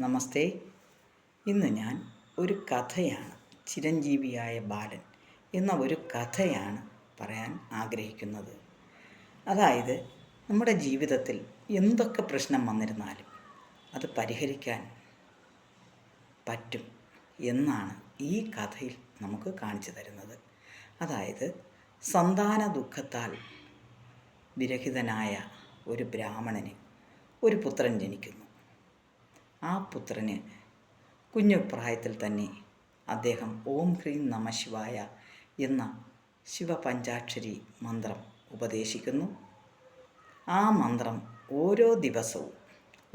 നമസ്തേ. ഇന്ന് ഞാൻ ഒരു കഥയാണ്. ചിരഞ്ജീവിയായ ബാലൻ എന്ന ഒരു കഥയാണ് പറയാൻ ആഗ്രഹിക്കുന്നത്. അതായത് നമ്മുടെ ജീവിതത്തിൽ എന്തൊക്കെ പ്രശ്നം വന്നിരുന്നാലും അത് പരിഹരിക്കാൻ പറ്റും എന്നാണ് ഈ കഥയിൽ നമുക്ക് കാണിച്ചു തരുന്നത്. അതായത് സന്താന ദുഃഖത്താൽ വിരഹിതനായ ഒരു ബ്രാഹ്മണന് ഒരു പുത്രൻ ജനിക്കുന്നു. ആ പുത്രന് കുഞ്ഞു പ്രായത്തിൽ തന്നെ അദ്ദേഹം ഓം ഹ്രീം നമ ശിവായ എന്ന ശിവപഞ്ചാക്ഷരി മന്ത്രം ഉപദേശിക്കുന്നു. ആ മന്ത്രം ഓരോ ദിവസവും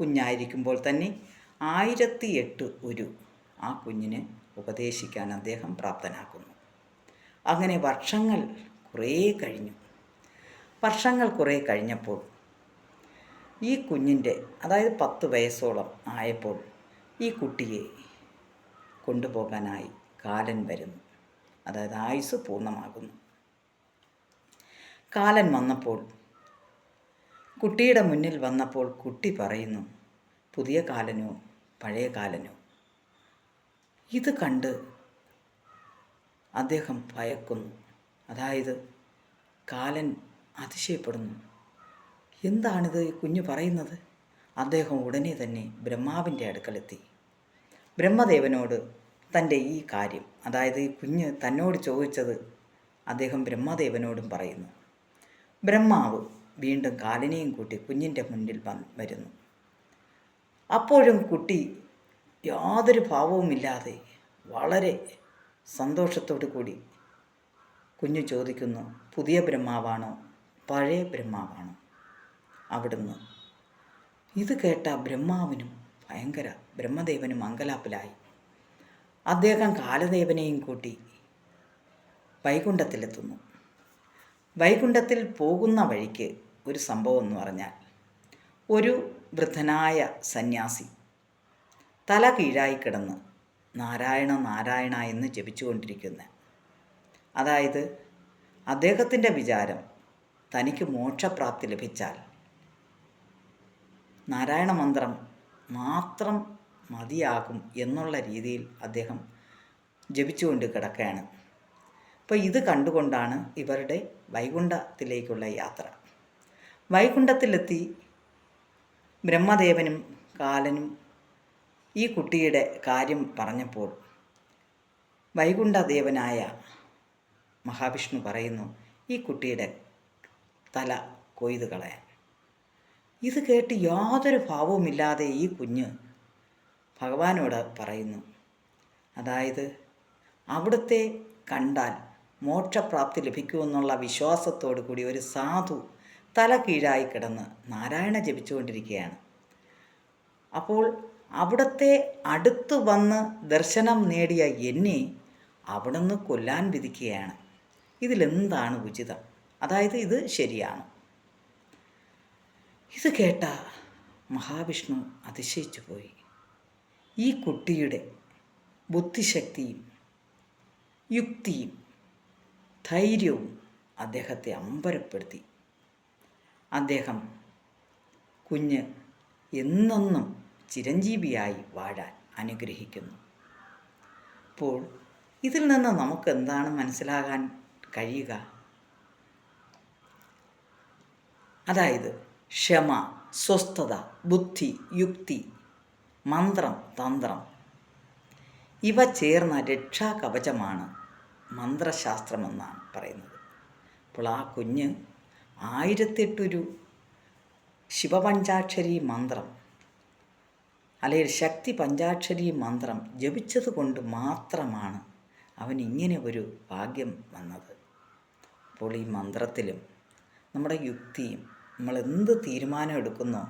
കുഞ്ഞായിരിക്കുമ്പോൾ തന്നെ ആയിരത്തി എട്ട് ഒരു ആ കുഞ്ഞിന് ഉപദേശിക്കാൻ അദ്ദേഹം പ്രാപ്തനാക്കുന്നു. അങ്ങനെ വർഷങ്ങൾ കുറേ കഴിഞ്ഞു. വർഷങ്ങൾ കുറേ കഴിഞ്ഞപ്പോൾ ഈ കുഞ്ഞിന്റെ അതായത് പത്ത് വയസ്സോളം ആയപ്പോൾ ഈ കുട്ടിയെ കൊണ്ടുപോകാനായി കാലൻ വരുന്നു. അതായത് ആയുസ് പൂർണമാകുന്നു. കാലൻ വന്നപ്പോൾ കുട്ടിയുടെ മുന്നിൽ വന്നപ്പോൾ കുട്ടി പറയുന്നു പുതിയ കാലനോ പഴയ കാലനോ? ഇത് കണ്ട് അദ്ദേഹം ഭയക്കുന്നു. അതായത് കാലൻ അതിശയപ്പെടുന്നു. എന്താണിത് കുഞ്ഞു പറയുന്നത്? അദ്ദേഹം ഉടനെ തന്നെ ബ്രഹ്മാവിന്റെ അടുക്കലെത്തി. ബ്രഹ്മദേവനോട് തന്റെ ഈ കാര്യം അതായത് ഈ കുഞ്ഞ് തന്നോട് ചോദിച്ചത് അദ്ദേഹം ബ്രഹ്മദേവനോടും പറയുന്നു. ബ്രഹ്മാവ് വീണ്ടും കാലിനെയും കൂട്ടി കുഞ്ഞിന്റെ മുന്നിൽ വരുന്നു. അപ്പോഴും കുട്ടി യാതൊരു ഭാവവുമില്ലാതെ വളരെ സന്തോഷത്തോടു കൂടി കുഞ്ഞു ചോദിക്കുന്നു പുതിയ ബ്രഹ്മാവാണോ? പഴയ ബ്രഹ്മാവാണോ? അവിടുന്ന്. ഇത് കേട്ട ബ്രഹ്മാവിനും ഭയങ്കര ബ്രഹ്മദേവനും അങ്കലാപ്പിലായി. അദ്ദേഹം കാലദേവനെയും കൂട്ടി വൈകുണ്ഠത്തിലെത്തുന്നു. വൈകുണ്ഠത്തിൽ പോകുന്ന വഴിക്ക് ഒരു സംഭവം എന്ന് പറഞ്ഞാൽ ഒരു വൃദ്ധനായ സന്യാസി തല കീഴായി കിടന്ന് നാരായണ നാരായണ എന്ന് ജപിച്ചുകൊണ്ടിരിക്കുന്ന. അതായത് അദ്ദേഹത്തിന്റെ വിചാരം തനിക്ക് മോക്ഷപ്രാപ്തി ലഭിച്ചാൽ നാരായണ മന്ത്രം മാത്രം മതിയാകും എന്നുള്ള രീതിയിൽ അദ്ദേഹം ജപിച്ചുകൊണ്ട് കിടക്കുകയാണ്. അപ്പോൾ ഇത് കണ്ടുകൊണ്ടാണ് ഇവരുടെ വൈകുണ്ഠത്തിലേക്കുള്ള യാത്ര. വൈകുണ്ഠത്തിലെത്തി ബ്രഹ്മദേവനും കാലനും ഈ കുട്ടിയുടെ കാര്യം പറഞ്ഞപ്പോൾ വൈകുണ്ഠദേവനായ മഹാവിഷ്ണു പറയുന്നു ഈ കുട്ടിയുടെ തല കൊയ്ത് കളയാൻ. ഇത് കേട്ട് യാതൊരു ഭാവവുമില്ലാതെ ഈ കുഞ്ഞ് ഭഗവാനോട് പറയുന്നു. അതായത് അവിടുത്തെ കണ്ടാൽ മോക്ഷപ്രാപ്തി ലഭിക്കുമെന്നുള്ള വിശ്വാസത്തോടു കൂടി ഒരു സാധു തല കീഴായി കിടന്ന് നാരായണ ജപിച്ചുകൊണ്ടിരിക്കുകയാണ്. അപ്പോൾ അവിടത്തെ അടുത്ത് വന്ന് ദർശനം നേടിയ എന്നെ അവിടുന്ന് കൊല്ലാൻ വിധിക്കുകയാണ്. ഇതിലെന്താണ് ഉചിതം? അതായത് ഇത് ശരിയാണ്? ഇത് കേട്ട മഹാവിഷ്ണു അതിശയിച്ചു പോയി. ഈ കുട്ടിയുടെ ബുദ്ധിശക്തിയും യുക്തിയും ധൈര്യവും അദ്ദേഹത്തെ അമ്പരപ്പെടുത്തി. അദ്ദേഹം കുഞ്ഞ് എന്നെന്നും ചിരഞ്ജീവിയായി വാഴാൻ അനുഗ്രഹിക്കുന്നു. അപ്പോൾ ഇതിൽ നിന്ന് നമുക്ക് എന്താണ് മനസ്സിലാകാൻ കഴിയുക? അതായത് ക്ഷമ സ്വസ്ഥത ബുദ്ധി യുക്തി മന്ത്രം തന്ത്രം. ഇവ ചേർന്ന രക്ഷാകവചമാണ് മന്ത്രശാസ്ത്രമെന്നാണ് പറയുന്നത്. അപ്പോൾ ആ കുഞ്ഞ് ആയിരത്തെട്ടൊരു ശിവപഞ്ചാക്ഷരി മന്ത്രം അല്ലെങ്കിൽ ശക്തി പഞ്ചാക്ഷരി മന്ത്രം ജപിച്ചത് കൊണ്ട് മാത്രമാണ് അവൻ ഇങ്ങനെ ഒരു ഭാഗ്യം വന്നത്. അപ്പോൾ ഈ മന്ത്രത്തിലും നമ്മുടെ യുക്തിയും നമ്മൾ എന്ത് തീരുമാനം എടുക്കുന്നോ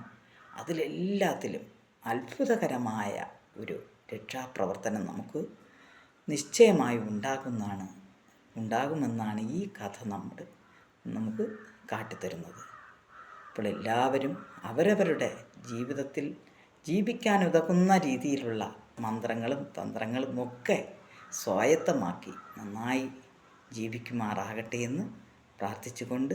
അതിലെല്ലാത്തിലും അത്ഭുതകരമായ ഒരു രക്ഷാപ്രവർത്തനം നമുക്ക് നിശ്ചയമായി ഉണ്ടാകുന്നതാണ് ഉണ്ടാകുമെന്നാണ് ഈ കഥ നമ്മൾ നമുക്ക് കാട്ടിത്തരുന്നത്. അപ്പോൾ എല്ലാവരും അവരവരുടെ ജീവിതത്തിൽ ജീവിക്കാൻ ഉതകുന്ന രീതിയിലുള്ള മന്ത്രങ്ങളും തന്ത്രങ്ങളും ഒക്കെ സ്വായത്തമാക്കി നന്നായി ജീവിക്കുമാറാകട്ടെ എന്ന് പ്രാർത്ഥിച്ചുകൊണ്ട്